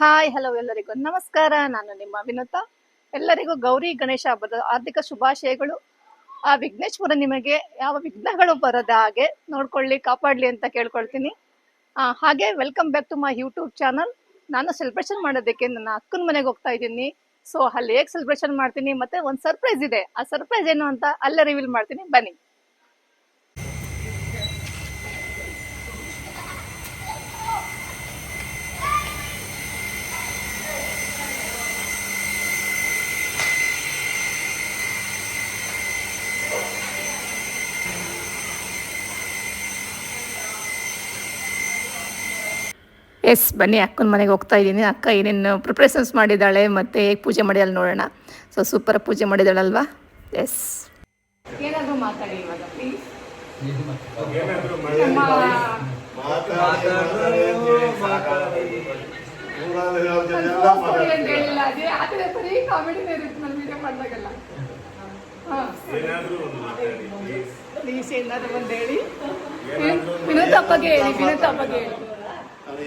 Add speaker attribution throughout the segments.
Speaker 1: Hi hello ಎಲ್ಲರಿಗೂ. ನಮಸ್ಕಾರ, ನಾನು ನಿಮ್ಮ ವಿನೋತ. ಎಲ್ಲರಿಗೂ ಗೌರಿ ಗಣೇಶ ಹಬ್ಬದ ಆರ್ಥಿಕ ಶುಭಾಶಯಗಳು. ಆ ವಿಘ್ನೇಶ್ವರ ನಿಮಗೆ ಯಾವ ವಿಘ್ನಗಳು ಬರದ ಹಾಗೆ ನೋಡ್ಕೊಳ್ಳಿ, ಕಾಪಾಡಲಿ ಅಂತ ಕೇಳ್ಕೊಳ್ತೀನಿ. ಹಾಗೆ welcome back to my YouTube channel ನಾನು ಸೆಲೆಬ್ರೇಷನ್ ಮಾಡೋದಕ್ಕೆ ನನ್ನ ಅಕ್ಕನ ಮನೆಗೆ ಹೋಗ್ತಾ ಇದ್ದೀನಿ. ಸೊ ಅಲ್ಲಿ ಹೇಗೆ ಸೆಲೆಬ್ರೇಷನ್ ಮಾಡ್ತೀನಿ? ಮತ್ತೆ ಒಂದು ಸರ್ಪ್ರೈಸ್ ಇದೆ. ಆ ಸರ್ಪ್ರೈಸ್ ಏನು ಅಂತ ಅಲ್ಲೇ ರಿವೀಲ್ ಮಾಡ್ತೀನಿ. ಬನ್ನಿ. ಎಸ್ ಬನ್ನಿ ಅಕ್ಕನ ಮನೆಗೆ ಹೋಗ್ತಾ ಇದ್ದೀನಿ. ಅಕ್ಕ ಏನೇನು ಪ್ರಿಪ್ರೇಷನ್ಸ್ ಮಾಡಿದ್ದಾಳೆ ಮತ್ತೆ ಹೇಗೆ ಪೂಜೆ ಮಾಡಿದಾಳೆ ನೋಡೋಣ. ಸೊ ಸೂಪರ್ ಪೂಜೆ ಮಾಡಿದಾಳಲ್ವಾ? ಎಸ್ ಏನಾದರೂ ಮಾತಾಡಿ ಇವಾಗ ಪ್ಲೀಸ್ ಏನಾದ್ರು ಒಂದು ಹೇಳಿ. ವಿನೋದ್ ಅಪ್ಪಗೆ ಹೇಳಿ ವಿನೋದ್ ಅಪ್ಪಗೆ ಹೇಳಿ.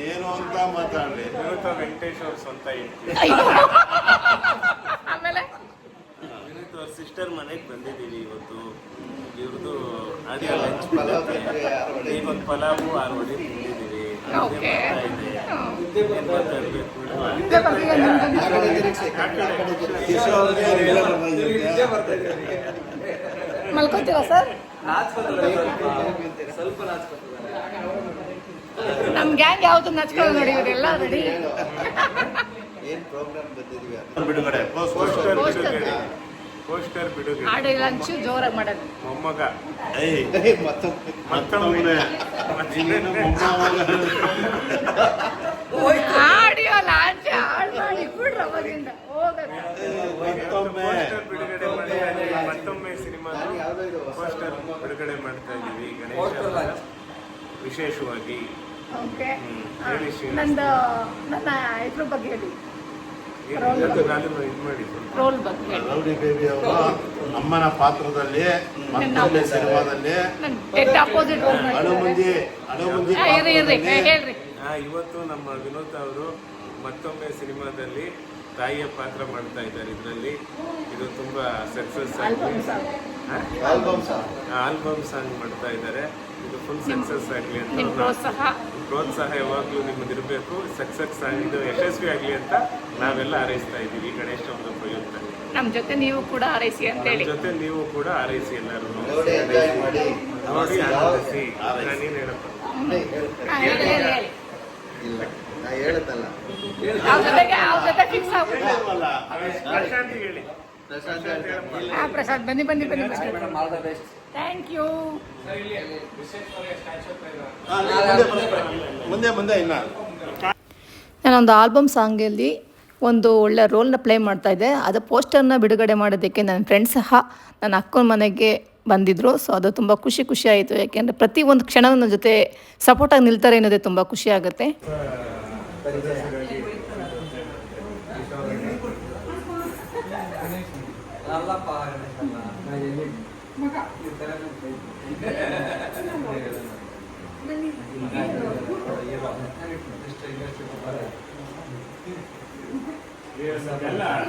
Speaker 2: ಏನು ಅಂತ
Speaker 3: ವಿನೂತ ವೆಂಕಟೇಶ್ ಅವ್ರ ಸ್ವಂತ ಹೆಂಡತಿ.
Speaker 1: ಆಮೇಲೆ?
Speaker 3: ವಿನೂತ್ ಅವ್ರ ಸಿಸ್ಟರ್ ಮನೆಗೆ ಬಂದಿದ್ದೀವಿ ಇವತ್ತು. ಇವ್ರದ್ದು ಆಡಿಯೋ ಲಂಚ್ ಪಲಾವ್ ಒಂದು ಪಲಾವು ಆರು ಹೊಡಿ ತಿಂದಿದ್ದೀವಿ
Speaker 1: Okay. ಸರ್? ಸ್ವಲ್ಪ? ಮಲ್ಕೋತೀರಾ ಸರ್ ನಮ್ ಗ್ಯಾಂಗ್ ಯಾವ್ದು ನೋಡಿ ಇವರೆಲ್ಲ ರೆಡಿ
Speaker 2: ಏನ್ ಪ್ರೋಗ್ರಾಮ್ ಬಂದಿದೀವಿ ಬಿಡುಗಡೆ.
Speaker 3: ಪೋಸ್ಟರ್. ಬಿಡುಗಡೆ. ಪೋಸ್ಟರ್ ಬಿಡುಗಡೆ.
Speaker 1: ಜೋರಾಗಿ ಮಾಡೋದು.
Speaker 3: ಮೊಮ್ಮಗ.
Speaker 2: ಮತ್ತೊಮ್ಮೆ.
Speaker 1: ಆಡಿಯೋ ಲಾಂಚ್ ಹಾಳು ಮಾಡಿ ಬಿಡ್ರ ಅವಾಗಿಂದ.
Speaker 2: ಮತ್ತೊಮ್ಮೆ.
Speaker 3: ಸಿನಿಮಾ ಪೋಸ್ಟರ್ ಬಿಡುಗಡೆ ಮಾಡ್ತಾ ಇದೀವಿ ಗಣೇಶ ವಿಶೇಷವಾಗಿ
Speaker 1: ಓಕೆ. ನಂದು ನನ್ನ ಇದ್ರ ಬಗ್ಗೆ ಹೇಳಿ. ರೋಲ್ ಬಗ್ಗೆ. ಹೇಳಿ.
Speaker 2: ರೌಡಿ ಬೇಬಿ ಅವರ ಅಮ್ಮನ ಪಾತ್ರದಲ್ಲಿ ಮತ್ತೊಮ್ಮೆ ಸಿನಿಮಾದಲ್ಲಿ
Speaker 1: ನನ್ನ ಅಪೋಸಿಟ್ ರೋಲ್
Speaker 2: ಅಳುಮುಂಜಿ ಅಳುಮುಂಜಿ
Speaker 1: ಇರ್ರಿ ಇರ್ರಿ. ಹೇಳ್ರಿ.
Speaker 3: ಆ, ಇವತ್ತು ನಮ್ಮ ವಿನೋದ್ ಅವರು ಮತ್ತೊಮ್ಮೆ ಸಿನಿಮಾದಲ್ಲಿ ತಾಯಿಯ ಪಾತ್ರ ಮಾಡ್ತಾ ಇದ್ದಾರೆ ಇದರಲ್ಲಿ. ಇದು ತುಂಬಾ ಸಕ್ಸಸ್
Speaker 2: ಸಹ
Speaker 3: ಆಲ್ಬಮ್ ಸಾಂಗ್ ಮಾಡ್ತಾ ಇದ್ದಾರೆ. ಇದು ಫುಲ್ ಸಕ್ಸಸ್ ಆಗಲಿ ಅಂತ
Speaker 1: ನಿಮ್ಮ ಪ್ರೋತ್ಸಾಹ
Speaker 3: ಪ್ರೋತ್ಸಾಹ ಯಾವಾಗಲೂ ನಿಮ್ಮದಿರಬೇಕು ಸಕ್ಸಸ್ ಇದು ಯಶಸ್ವಿ ಆಗಲಿ ಅಂತ ನಾವೆಲ್ಲ ಹಾರೈಸ್ತಾ ಇದ್ದೀವಿ ಗಣೇಶ ಒಂದು ಪ್ರಯುಕ್ತ
Speaker 1: ನಮ್ಮ ಜೊತೆ ನೀವು ಕೂಡ ಹಾರೈಸಿ
Speaker 3: ಅಂತ
Speaker 1: ಹೇಳಿ
Speaker 3: ಜೊತೆ ನೀವು ಕೂಡ ಹಾರೈಸಿ ಎಲ್ಲರೂ
Speaker 2: ನೋಡಿ ಎಂಜಾಯ್ ಮಾಡಿ
Speaker 3: ನೋಡಿ ಆನಂದಿಸಿ ಹೇಳಪ್ಪ
Speaker 1: ಹೇಳಿ
Speaker 2: ಹೇಳುತ್ತಲ್ಲ
Speaker 1: ಹಾ ಪ್ರಸಾದ್. ಬನ್ನಿ ಬನ್ನಿ ಬನ್ನಿ ಥ್ಯಾಂಕ್ ಯು
Speaker 2: ಮುಂದೆ ಮುಂದೆ ಇನ್ನ.
Speaker 1: ನಾನೊಂದು ಆಲ್ಬಮ್ ಸಾಂಗಲ್ಲಿ ಒಂದು ಒಳ್ಳೆ ರೋಲ್ನ ಪ್ಲೇ ಮಾಡ್ತಾ ಇದ್ದೆ. ಅದು ಪೋಸ್ಟರ್ನ ಬಿಡುಗಡೆ ಮಾಡೋದಕ್ಕೆ ನನ್ನ ಫ್ರೆಂಡ್ ಸಹ ನನ್ನ ಅಕ್ಕನ ಮನೆಗೆ ಬಂದಿದ್ದರು ಸೊ ಅದು ತುಂಬ ಖುಷಿ ಖುಷಿ ಆಯಿತು. ಯಾಕೆಂದರೆ ಪ್ರತಿ ಒಂದು ಕ್ಷಣ ನನ್ನ ಜೊತೆ ಸಪೋರ್ಟಾಗಿ ನಿಲ್ತಾರೆ ಅನ್ನೋದೇ ತುಂಬ ಖುಷಿ ಆಗುತ್ತೆ
Speaker 3: ಎಲ್ಲ ಯಾವತ್ತು ಹೇಳಿದ್ದು? ಗಣಪತಿ ಇಲ್ಲಿ ಆರೂವರೆ, ಆರೂವರೆ. ಜಾಸ್ತಿ ಆಗ್ಬೇಕು. ಎಲ್ಲಿ? ಸರಿ. ಕಾರ್ತಿಕ್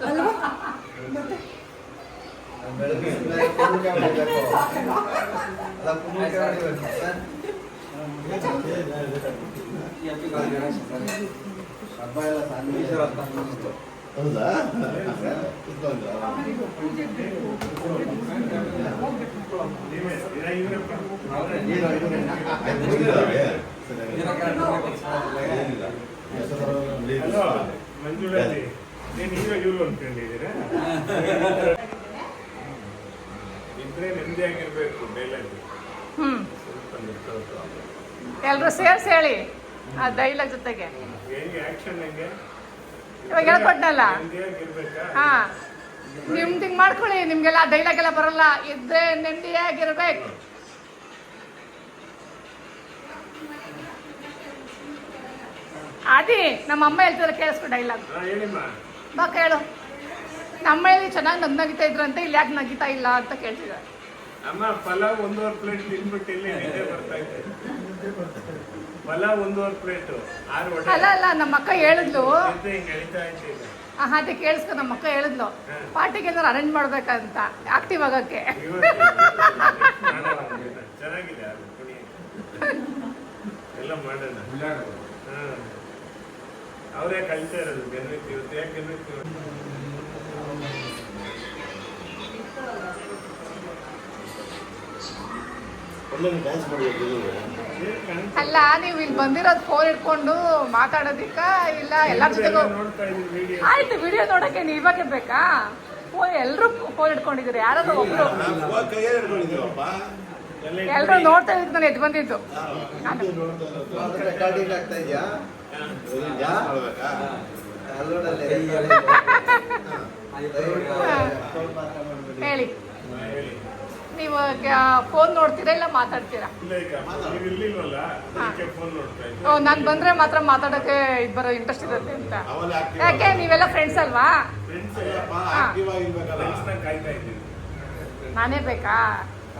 Speaker 3: ಇದೆಯಾ? ಮೇಡಮ್? ಕರ್ಪೂರ ಇದೆಯಾ? ಬೆಳೆಸ್ಕೊಂಡು.
Speaker 2: ಹೌದಾ
Speaker 3: ನೀವೇ, ಇವ್ರು ಅನ್ಕೊಂಡಿದ್ದೀರಾ? ಇದ್ರೆ ಡೈಲಾಗ್ ಸ್ವಲ್ಪ
Speaker 1: ಸೇರ್ಸಿ ಹೇಳಿ ಆ ಡೈಲಾಗ್ ಜೊತೆಗೆ.
Speaker 3: ಹೆಂಗೆ ಆಕ್ಷನ್ ಹೆಂಗೆ?
Speaker 1: ಇವಾಗ ಹೇಳ್ಕೊಟ್ನಲ್ಲ? ಹಾ. ಮಾಡ್ಕೊಳ್ಳಿ ನಿಮ್ಗೆಲ್ಲ ಡೈಲಾಗ್ ಎಲ್ಲ ಬರಲ್ಲ ಇದ್ರೆ ನೆಮ್ಮದಿಯಾಗಿರ್ಬೇಕು ಅದಿ ನಮ್ಮ ಅಮ್ಮ ಹೇಳ್ತಿದ್ರೆ ಕೇಳಿಸ್ಕೊ ಡೈಲಾಗ್
Speaker 3: ಹಾ ಹೇಳಿಮ್ಮ.
Speaker 1: ಬಾ ಕೇಳು. ನಮ್ಮಲ್ಲಿ ಚೆನ್ನಾಗಿ ನಗ್ ನಗಿತಾ ಇದ್ರಂತೆ ಇಲ್ಲಿ ಯಾಕೆ ನಗಿತಾ ಇಲ್ಲ ಅಂತ ಕೇಳ್ತಿದ್ದಾರೆ.
Speaker 3: ಅಮ್ಮ ಪಲಾವ್ ಒಂದೂವರೆ ಪ್ಲೇಟ್ ತಿನ್ಬಿಟ್ಟು ಇಲ್ಲಿ ನಿದ್ದೆ ಬರ್ತಾ ಇದೆ. ಪಲಾವ್ ಒಂದೂವರೆ ಪ್ಲೇಟ್. ಆರು
Speaker 1: ಅಲ್ಲ ಅಲ್ಲ ನಮ್ಮ ಅಕ್ಕ ಹೇಳಿದ್ಲು.
Speaker 3: ನಿದ್ದೆ ಹಿಂಗೆ ಎಳಿತಾ ಈಗ.
Speaker 1: ಆ, ಅದೇ ಕೇಳಿಸ್ಕೊ ನಮ್ಮ ಅಕ್ಕ ಹೇಳಿದ್ಲು. ಪಾರ್ಟಿಗೆ ಏನಾರು ಅರೇಂಜ್ ಮಾಡ್ಬೇಕಂತ ಆಕ್ಟಿವ್ ಆಗಕ್ಕೆ.
Speaker 3: ಇವತ್ತು ಮಾಡೋಣ ಒಂದಿನ. ಚೆನ್ನಾಗಿದೆ ಅದು ಪುಡಿ. ಎಲ್ಲ ಮಾಡೋಣ. ಹಾ. ಅವರೇ ಕಲಿತಾ ಇರೋದು ಗೆನ್ವಿತ್ ಇವತ್ತು ಯಾಕೆ
Speaker 2: ಮಾಡಬೇಕು
Speaker 1: ಅಲ್ಲ ನೀವು ಇಲ್ಲಿ ಬಂದಿರೋದು ಫೋನ್ ಇಟ್ಕೊಂಡು ಮಾತಾಡೋದಿಕ್ಕ ಇಲ್ಲ ಎಲ್ಲರ ಜೊತೆಗೂ ಆಯ್ತು ವಿಡಿಯೋ ನೋಡಕ್ಕೆ ನೀವಾಗೆ ಬೇಕಾ? ಫೋನ್ ಎಲ್ಲರೂ ಫೋನ್ ಇಟ್ಕೊಂಡಿದ್ರು ಯಾರಾದ್ರೂ ಒಬ್ರು
Speaker 3: ಎಲ್ರು
Speaker 1: ಎಲ್ಲರೂ ನೋಡ್ತಾ ಇದ್ದು ನಾನು ಎದ್ದು ಬಂದಿದ್ದು. ಹೇಳಿ. ನೀವು ಫೋನ್ ನೋಡ್ತೀರಾ ಇಲ್ಲ ಮಾತಾಡ್ತೀರಾ? ಓ ನಾನು ಬಂದ್ರೆ ಮಾತ್ರ ಮಾತಾಡೋಕ್ಕೆ ಇಬ್ಬರು ಬರೋ ಇಂಟ್ರೆಸ್ಟ್ ಇರುತ್ತೆ ಅಂತ. ಯಾಕೆ ನೀವೆಲ್ಲ ಫ್ರೆಂಡ್ಸ್ ಅಲ್ವಾ? ನಾನೇ ಬೇಕಾ?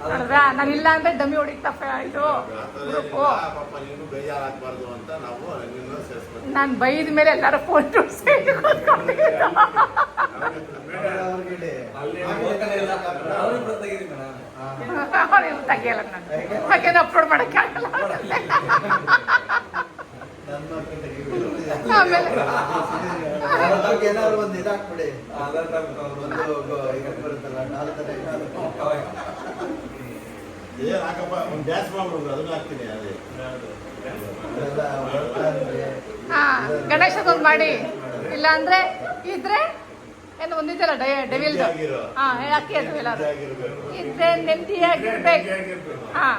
Speaker 1: ನೋಡಿದ್ರಾ ನಾನು ಇಲ್ಲ ಅಂದ್ರೆ ಡಮ್ಮಿ ಹೊಡಿತಾ ಇದು ಗ್ರೂಪು
Speaker 2: ಬೇಜಾರಾಗಬಾರ್ದು ಅಂತ ನಾವು
Speaker 1: ನಾನು ಬೈದ ಮೇಲೆ ಎಲ್ಲರೂ ಫೋನ್ ತೆಗಿಯಲ್ಲ ನಾನು. ಅಪ್ಲೋಡ್ ಮಾಡಕ್ಕೆ ಆಗಲ್ಲ. ಆಮೇಲೆ
Speaker 4: ಏನಾದ್ರು ಒಂದು ಇದಾಕ್ಬಿಡಿ ಬರುತ್ತಲ್ಲ ನಾಲ್ಕು
Speaker 2: ಏ ಹಾಕಪ್ಪ ಒಂದು ಡ್ಯಾನ್ಸ್ ಮಾಡ್ಬಿಡ್ರು ಅದನ್ನ ಹಾಕ್ತೀನಿ ಅದೇ.
Speaker 1: ಹಾ ಗಣೇಶದೊಂದು ಮಾಡಿ. ಇಲ್ಲ ಅಂದ್ರೆ ಇದ್ರೆ ಏನು ಒಂದಿದ್ದಲ್ಲ ಡೈ ಡೆವಿಲ್ದು ಹಾ ಹೇಳಕ್ಕೆ ಅದು ಇದ್ರೆ ನೆಮ್ಮದಿಯಾಗಿರ್ಬೇಕು. ಹಾ.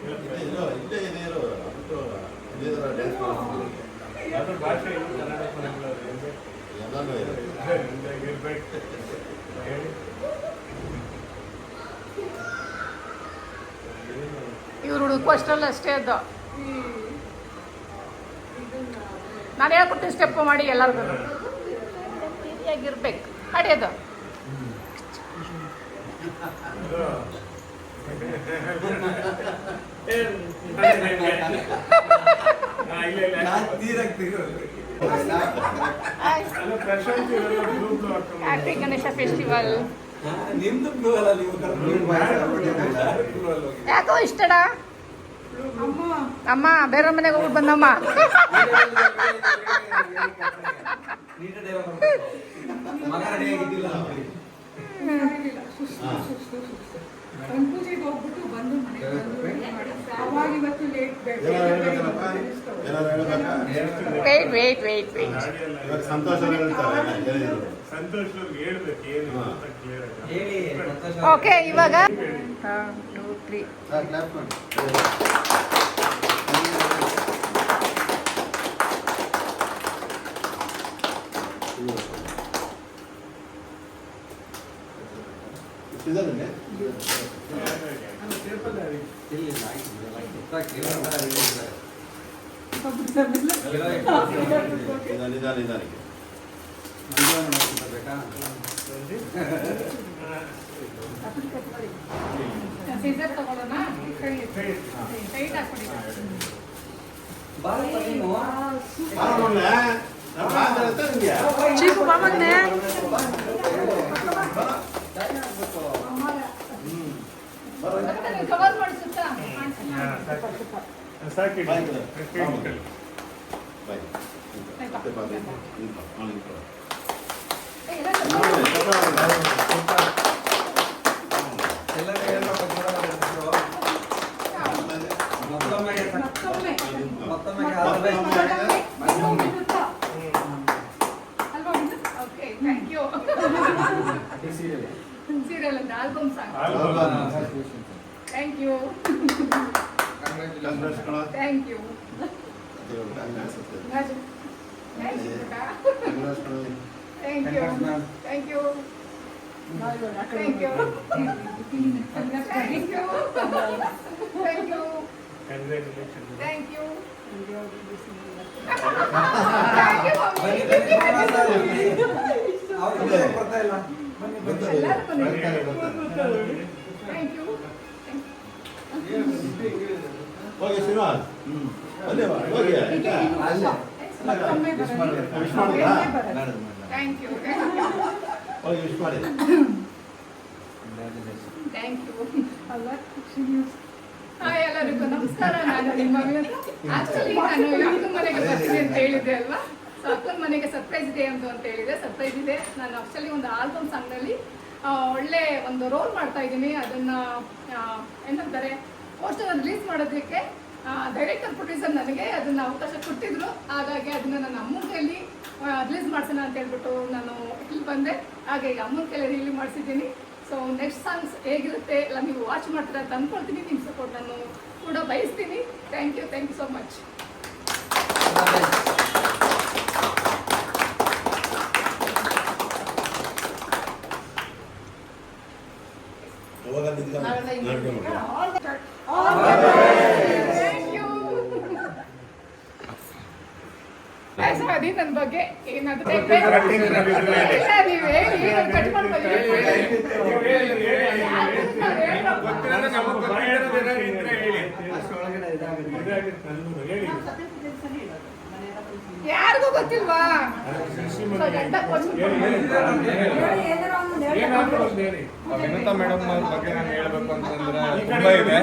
Speaker 2: ಇಲ್ಲೇ ಇಲ್ಲೇ ಇದೆ ಇರು ಬಿಟ್ಟು ಇದೇ ಥರ ಡ್ಯಾನ್ಸ್ ಮಾಡ್ಬೋದು
Speaker 3: ಅದು ಭಾಷೆ ಇದು ಕನ್ನಡ ಬರಲ್ಲ ಹೆಂಗೆ
Speaker 2: ಎಲ್ಲನೂ ಇದೆ
Speaker 3: ಇರ್ಬೇಕು ಹೇಳಿ
Speaker 1: ಇವ್ರು ಹುಡುಕು ಅಷ್ಟರಲ್ಲಿ ಅಷ್ಟೇ ಅದು ನಾನು ಹೇಳ್ಕೊಡ್ತೀನಿ ಸ್ಟೆಪ್ ಮಾಡಿ ಎಲ್ಲರಿಗೂ. ಇರ್ಬೇಕು ಅಡಿಯೋದು
Speaker 3: ಹಾ, ಇಲ್ಲ, ಇಲ್ಲ. ಅಲ್ಲ, ಪ್ರಶಾಂತ್ ಇವೆಲ್ಲ group లో ಹಾಕೊಂಡು
Speaker 1: ಹ್ಯಾಪಿ ಗಣೇಶ ಫೆಸ್ಟಿವಲ್
Speaker 5: ನಿಮ್ದು ನೀವು
Speaker 1: ಯಾಕೋ ಇಷ್ಟಡ? ಅಮ್ಮ ಬೇರೆ ಮನೆಗೆ ಹೋಗಿ ಬಂದಮ್ಮ.
Speaker 5: ಮಗ ಆಗಿದ್ದಿಲ್ಲ
Speaker 6: ಪೂಜೆಗೆ ಹೋಗ್ಬಿಟ್ಟು ಬಂದು ಮನೆಗೆ ಅವಾಗ ಇವತ್ತು
Speaker 2: late
Speaker 1: wait wait wait wait
Speaker 3: ಗಾಡಿಯೆಲ್ಲ
Speaker 2: ಇವಾಗ ಸಂತೋಷ ಹೇಳ್ತಾರೆ ಹೇಳಿದ್ರು
Speaker 3: ಸಂತೋಷ್ ಅವ್ರಿಗೆ ಹೇಳ್ಬೇಕು ಏನು ಅಂತ ಕ್ಲಿಯರ್ ಆಗಿ.
Speaker 5: ಓಕೆ ಸಂತೋಷ
Speaker 1: ಓಕೆ ಇವಾಗ? ಟೂ ತ್ರೀ
Speaker 4: ಕ್ಲಾಪ್ ಮಾಡಿ.
Speaker 2: ನಿಂಗೆ
Speaker 1: ಚೀಪು ಬಾಮಗ್ನೆ
Speaker 3: ಸಾಕು.
Speaker 2: ಬಾಯ್.
Speaker 3: ಇಟ್ಕೊಳ್ಳಿ.
Speaker 2: ಬಾಯ್ ಮತ್ತೆ ಬಾ, ನಿಂತ್ಕೊ. ನಿಂತ್ಕೊ. ಹಾ, ನಿಂತ್ಕೊ.
Speaker 1: ಏ, ಇಲ್ಲ, ಇಲ್ಲ.
Speaker 2: ಆಮೇಲೆ ಸ್ವಲ್ಪ
Speaker 5: ಎಲ್ಲರೂ ಹೇಳ್ಬೇಕು ಜೋರಾಗಿ
Speaker 2: ಆಮೇಲೆ
Speaker 5: ಮತ್ತೊಮ್ಮೆ
Speaker 6: ಮತ್ತೊಮ್ಮೆ
Speaker 5: ಮತ್ತೊಮ್ಮೆ
Speaker 2: ಮತ್ತೊಮ್ಮೆ
Speaker 1: ಅಲ್ವಾ ಓಕೆ ಥ್ಯಾಂಕ್ ಯು ಸೀರಿಯಲ್ ಅಂತ album song
Speaker 3: album.
Speaker 1: Thank you
Speaker 2: congrats ಕಣ
Speaker 1: ಥ್ಯಾಂಕ್ ಯು
Speaker 2: ಮಾಡ್ತೀವಿ ಅಂತ ಅನ್ಸುತ್ತೆ
Speaker 1: ರಾಜು. Thank you, ಪುಟ್ಟ.
Speaker 2: Congrats madam.
Speaker 1: Thank you. Thank you. Thank you. Thank you. Thank you.
Speaker 3: Congratulation
Speaker 1: Thank you.
Speaker 4: ಬನ್ನಿ, ಬನ್ನಿ, ಶ್ರೀನಿವಾಸ ಬನ್ನಿ. ಅವ್ರು ಇಲ್ಲೇ ಬರ್ತಾ ಇಲ್ಲ. ಬನ್ನಿ, ಬನ್ನಿ.
Speaker 1: ಎಲ್ಲರೂ ಬನ್ನಿ.
Speaker 2: ಬರ್ತಾರೆ, ಬರ್ತಾರೆ.
Speaker 1: Thank you.
Speaker 2: ಹೋಗಿ ಶ್ರೀನಿವಾಸ್
Speaker 4: ಅಲ್ಲೇ.
Speaker 1: ಎಲ್ಲರಿಗೂ ನಮಸ್ಕಾರ ನಾನು ನಿಮ್ಮ ನಾನು ಮನೆಗೆ ಬರ್ತೀನಿ ಅಂತ ಹೇಳಿದೆ ಅಲ್ವಾ ಸೊ ಮನೆಗೆ ಸರ್ಪ್ರೈಸ್ ಇದೆ ಅಂತ ಅಂತ ಹೇಳಿದೆ ಸರ್ಪ್ರೈಸ್ ಇದೆ. ನಾನು ಆಕ್ಚುಲಿ ಒಂದು ಆಲ್ಬಮ್ ಸಾಂಗ್ನಲ್ಲಿ ಒಳ್ಳೆ ಒಂದು ರೋಲ್ ಮಾಡ್ತಾ ಇದ್ದೀನಿ. ಅದನ್ನು ಏನಂತಾರೆ ಪೋಸ್ಟರ್ ರಿಲೀಸ್ ಮಾಡೋದಕ್ಕೆ ಡೈರೆಕ್ಟರ್ ಪ್ರೊಡ್ಯೂಸರ್ ನನಗೆ ಅದನ್ನು ಅವಕಾಶ ಕೊಟ್ಟಿದ್ರು. ಹಾಗಾಗಿ ಅದನ್ನು ನನ್ನ ಅಮ್ಮನ ಕೈಯಲ್ಲಿ ರಿಲೀಸ್ ಮಾಡ್ಸೋಣ ಅಂತ ಹೇಳ್ಬಿಟ್ಟು ನಾನು ಇಲ್ಲಿ ಬಂದೆ. ಹಾಗೆ ಈಗ ಅಮ್ಮನ ಕೈಯಲ್ಲಿ ರಿಲೀಸ್ ಮಾಡಿಸಿದ್ದೀನಿ. ಸೊ ನೆಕ್ಸ್ಟ್ ಸಾಂಗ್ಸ್ ಹೇಗಿರುತ್ತೆ ಎಲ್ಲ ನೀವು ವಾಚ್ ಮಾಡ್ತೀರ ಅಂತ ಅಂದ್ಕೊಳ್ತೀನಿ ನಿಮ್ಮ ಸಪೋರ್ಟ್ ನಾನು ಕೂಡ ಬಯಸ್ತೀನಿ. Thank you thank you so much
Speaker 2: ಹೋಗ ನಿಂತ್ಕೊಂಡು
Speaker 1: ಥ್ಯಾಂಕ್ ಯು ಅದೇ ನನ್ನ ಬಗ್ಗೆ ಏನಾದರೂ ನೀವು ಹೇಳಿ ಕಟ್. ಯಾರಿಗೂ ಗೊತ್ತಿಲ್ವಾ? ಗಂಡ
Speaker 7: ವಿನುತಾ ಮೇಡಮ್ ಬಗ್ಗೆ ನಾನು ಹೇಳ್ಬೇಕು ಅಂತಂದ್ರೆ ತುಂಬಾ ಇದೆ.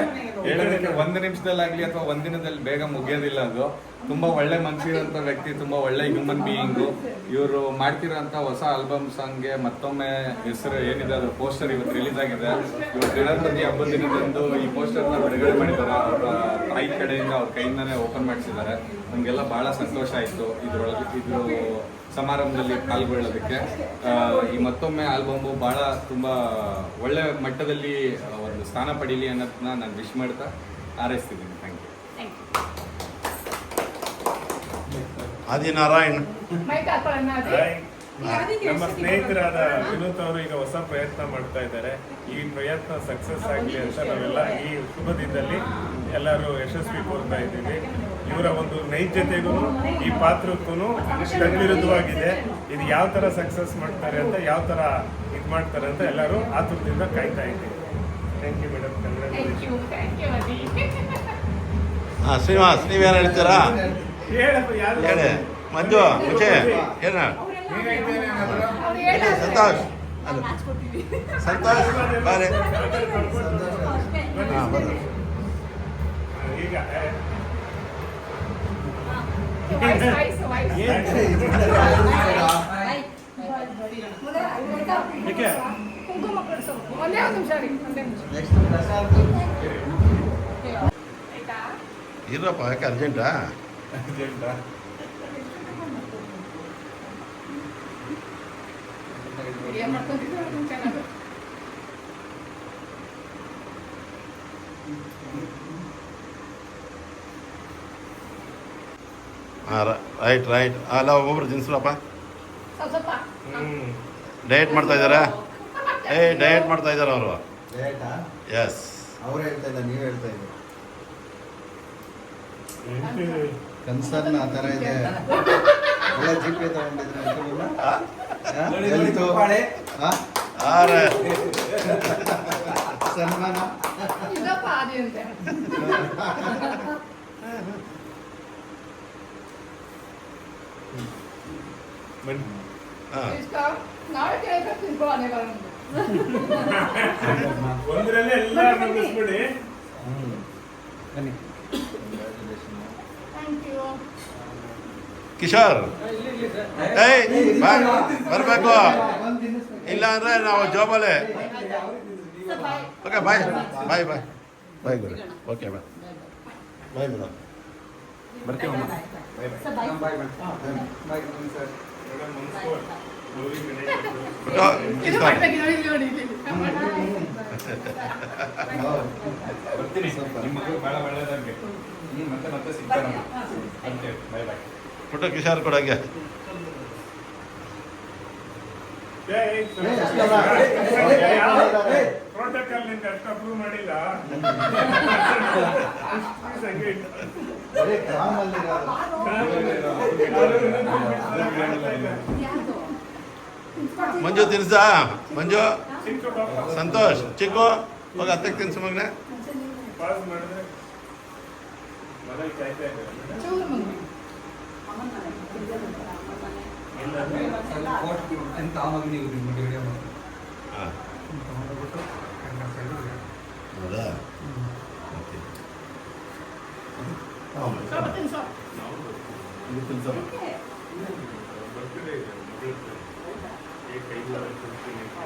Speaker 7: ಹೇಳೋದಕ್ಕೆ ಒಂದು ನಿಮಿಷದಲ್ಲಾಗ್ಲಿ ಅಥವಾ ಒಂದಿನದಲ್ಲಿ ಬೇಗ ಮುಗಿಯೋದಿಲ್ಲ ಅದು. ತುಂಬಾ ಒಳ್ಳೆ ಮನಸ್ಸಿರೋಂಥ ವ್ಯಕ್ತಿ ತುಂಬಾ ಒಳ್ಳೆ ಹ್ಯೂಮನ್ ಬೀಯಿಂಗು ಇವರು ಮಾಡ್ತಿರೋಂಥ ಹೊಸ ಆಲ್ಬಮ್ ಸಾಂಗ್ಗೆ ಮತ್ತೊಮ್ಮೆ ಹೆಸರು ಏನಿದೆ ಅದು ಪೋಸ್ಟರ್ ಇವತ್ತು ರಿಲೀಸ್ ಆಗಿದೆ. ಇವ್ರು ಗಣಪತಿ ಹಬ್ಬದ ದಿನದಂದು ಈ ಪೋಸ್ಟರ್ನ ಬಿಡುಗಡೆ ಮಾಡಿದ್ದಾರೆ. ಅವರ ತಾಯಿ ಕಡೆಯಿಂದ ಅವ್ರ ಕೈಯಿಂದಾನೇ ಓಪನ್ ಮಾಡಿಸಿದ್ದಾರೆ. ನಮಗೆಲ್ಲ ಬಹಳ ಸಂತೋಷ ಆಯಿತು. ಇದ್ರೊಳಗೆ ಇದ್ರ ಸಮಾರಂಭದಲ್ಲಿ ಪಾಲ್ಗೊಳ್ಳೋದಕ್ಕೆ. ಈ ಮತ್ತೊಮ್ಮೆ ಆಲ್ಬಮು ಭಾಳ ತುಂಬ ಒಳ್ಳೆ ಮಟ್ಟದಲ್ಲಿ ಒಂದು ಸ್ಥಾನ ಪಡೀಲಿ ಅನ್ನೋದನ್ನ ನಾನು ವಿಶ್ ಮಾಡ್ತಾ ಹಾರೈಸ್ತಿದ್ದೀನಿ. Thank you
Speaker 2: ಆದಿನಾರಾಯಣ್.
Speaker 3: ನಮ್ಮ ಸ್ನೇಹಿತರಾದ ವಿನೋತ್ ಅವರು ಈಗ ಹೊಸ ಪ್ರಯತ್ನ ಮಾಡ್ತಾ ಇದ್ದಾರೆ. ಈ ಪ್ರಯತ್ನ ಸಕ್ಸಸ್ ಆಗಲಿ ಅಂತ ನಾವೆಲ್ಲ ಈ ಶುಭ ದಿನದಲ್ಲಿ ಎಲ್ಲರೂ ಯಶಸ್ವಿ ಕೋರ್ತಾ ಇದ್ದೀವಿ. ಇವರ ಒಂದು ನೈಜತೆಗೂ ಈ ಪಾತ್ರಕ್ಕೂ ತದ್ವಿರುದ್ಧವಾಗಿದೆ ಇದು ಯಾವ ತರ ಸಕ್ಸಸ್ ಮಾಡ್ತಾರೆ ಅಂತ ಯಾವ ತರ ಇದು ಮಾಡ್ತಾರೆ ಅಂತ ಎಲ್ಲರೂ ಆತುರದಿಂದ ಕಾಯ್ತಾ ಇದ್ದೀವಿ thank you madam
Speaker 1: thank you thank you ಅದಿ
Speaker 2: ಹಾಂ ಶ್ರೀನಿವಾಸ್ ನೀವೇನು ಹೇಳ್ತೀರಾ ಹೇಳಿ ಮಂಜು ಮುಂಚೆ ಏನ ಸಂತೋಷ್ ಸಂತೋಷ್ ಬಾರೆ ಹಾಂ ಬರ್ರಿ
Speaker 3: ಈಗ
Speaker 1: ಒಂದೇ ಒಂದು
Speaker 2: ಇರಪ್ಪ ಯಾಕೆ ಅರ್ಜೆಂಟಾ
Speaker 3: ಅರ್ಜೆಂಟಾ?
Speaker 1: ಮಾಡ್ಕೊಂಡಿದ್ರು
Speaker 2: ಹಾಂ ರೈಟ್ ರೈಟ್ ಅಲ್ಲ ಒಬ್ಬೊಬ್ರು
Speaker 1: ತಿನ್ಸಲಪ್ಪ
Speaker 3: ಹ್ಞೂ
Speaker 2: ಡಯಟ್ ಮಾಡ್ತಾ ಇದ್ದಾರಾ? ಏ ಡಯಟ್ ಮಾಡ್ತಾ ಇದ್ದಾರೆ ಅವರು?
Speaker 4: ಡಯಟಾ
Speaker 2: ಎಸ್
Speaker 4: ಅವ್ರು ಹೇಳ್ತಾ ಇಲ್ಲ ನೀವು ಹೇಳ್ತಾ ಇದ್ದೀರಿ? ಕನ್ಸರ್ನ್ ಆ ಥರ ಇದೆ. ಎಲ್ಲ ಜಿ ಪಿ ತಗೊಂಡಿದ್ರೆ ಸನ್ಮಾನ?
Speaker 1: ಇದಪ್ಪ ಆದಿ ಅಂತೆ
Speaker 3: ಬನ್ನಿ
Speaker 2: ಹಾಂ
Speaker 1: ಇಷ್ಟ ನಾಳೆ ಕೇಳಿದ್ರೆ ತಿನ್ಕೋ ಅನೆಲ್ಲ ನಮ್ದು
Speaker 3: ಒಂದ್ರಲ್ಲೇ ಎಲ್ಲ ಮುಗಿಸ್ಬಿಡಿ
Speaker 4: ಹ್ಮ್. ಬನ್ನಿ.
Speaker 1: Thank you
Speaker 2: Kishore. ಏಯ್ ಬಾ ಬರಬೇಕು. ಇಲ್ಲ ಅಂದ್ರೆ ನಾವು ಜೋಬಲ್ಲೇ okay bye bye bye bye ಗುರು. ಓಕೆ ಬಾಯ್ ಬಾಯ್ ಮೇಡಮ್ ಬರ್ತೀವಮ್ಮ
Speaker 4: ಬಾಯ್ ಬಾಯ್ ಬಾಯ್ ಸರ್
Speaker 7: ಬರ್ತೀನಿ. ನಿಮ್ಮ ಮಗಳು ಬಹಳ ಒಳ್ಳೇದಾಗ್ಲಿ. ಹ್ಮ್, ಮತ್ತೆ ಮತ್ತೆ ಸಿಗ್ತಾರ ಬಾಯ್ ಬಾಯ್
Speaker 2: ಫೋಟೋ ಕಿಶೋರ್ ಕೊಡಂಗೆ
Speaker 3: ಪ್ರೋಟೋಕಾಲ್ನಿಂದ ಅಷ್ಟು ಅಪ್ರೂವ್ ಮಾಡಿಲ್ಲ.
Speaker 2: ಮಂಜು ತಿನ್ಸಾ? ಮಂಜು? ಸಂತೋಷ್ ಚಿಕ್ಕು ಹೋಗಿ ಹತ್ತಕ್ಕೆ ತಿನ್ಸು ಮಗನೇ.
Speaker 5: ಮಗನಿಗೆ ವಿಡಿಯೋ ಮಾಡಿ
Speaker 2: ಹಾಂ ಹೌದಾ ಓಕೆ
Speaker 6: ಸ್ವಲ್ಪ ತಿನ್ಸು.
Speaker 2: ಇದು ತಿನ್ಸಮ್ಮ
Speaker 3: ಬರ್ತಿದೆ ಇದೆ ಮಗಳದ್ದು. ಕೇಕ್ ಐದು ವಾರ ಕೊಡ್ತೀನಿ ಅಂತ.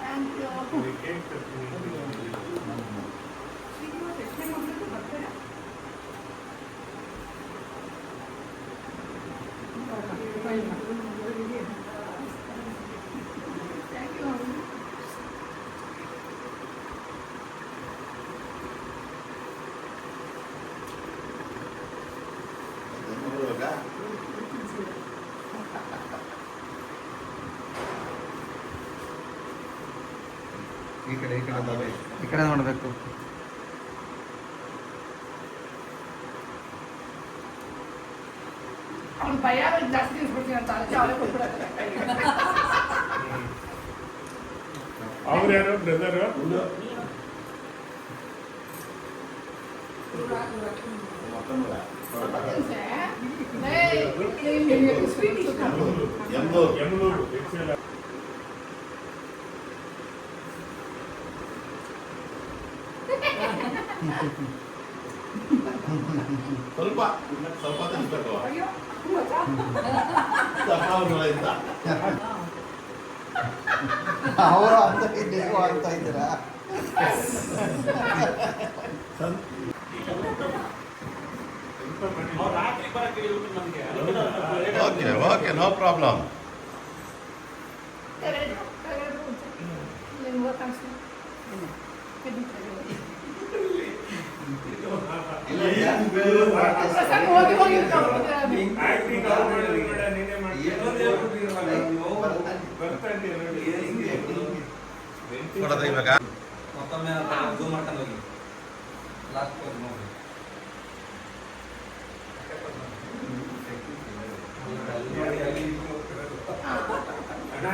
Speaker 6: Thank you.
Speaker 3: ಇದು ಕೇಕ್ ತರ್ತೀನಿ ಅಂತ.
Speaker 6: Thank you.
Speaker 5: ಈ ಕಡೆ ಈ ಕಡೆ ನೋಡಿ. ಈ ಕಡೆ ನೋಡಬೇಕು
Speaker 6: ಅವ್ನು ಭಯ ಆಗೋದು ಜಾಸ್ತಿ ತಿನ್ಸ್ಬಿಡ್ತೀನಿ ಅಂತ ಅದಕ್ಕೆ ಅವಳೇ ಕೊಟ್ಬಿಡತ್ತೆ
Speaker 3: ಅವ್ರು ಯಾರು ಬ್ರದರು
Speaker 6: ತಿನ್ಸೆ.
Speaker 2: ಸ್ವಲ್ಪ ಸ್ವಲ್ಪ ಇದ್ದ.
Speaker 5: ಅವರು ಅಂತ ನೀವು ಅಂತ ಇದ್ದೀರಾ?
Speaker 2: Okay okay no problem.
Speaker 6: ತೆರೆದು, ತೆರೆದು ಉಂಟು. ನಿಮ್ಗೆ ಗೊತ್ತಾಗ್ತದೆ. ಪ್ರಸನ್ನ ಹೋಗಿ ಹೋಗಿ ಇರ್ತಾವೆ.
Speaker 3: ಆಕ್ಟಿಂಗ್ ಅವ್ರು ಮಾಡೋದು ಬೇಡ, ನೀನೇ ಮಾಡ್ತೀಯ. ಬರ್ತಾ ಇದೀಯ ನೋಡಿ.
Speaker 2: ಕೊಡೋದು ಇವಾಗ.
Speaker 5: ಮತ್ತೊಮ್ಮೆ ಜೂಮ್ ಮಾಡ್ಕೊಂಡು ಹೋಗಿ. ಲಾಸ್ಟ್ ನೋಡಿ.
Speaker 3: ಅಣ್ಣ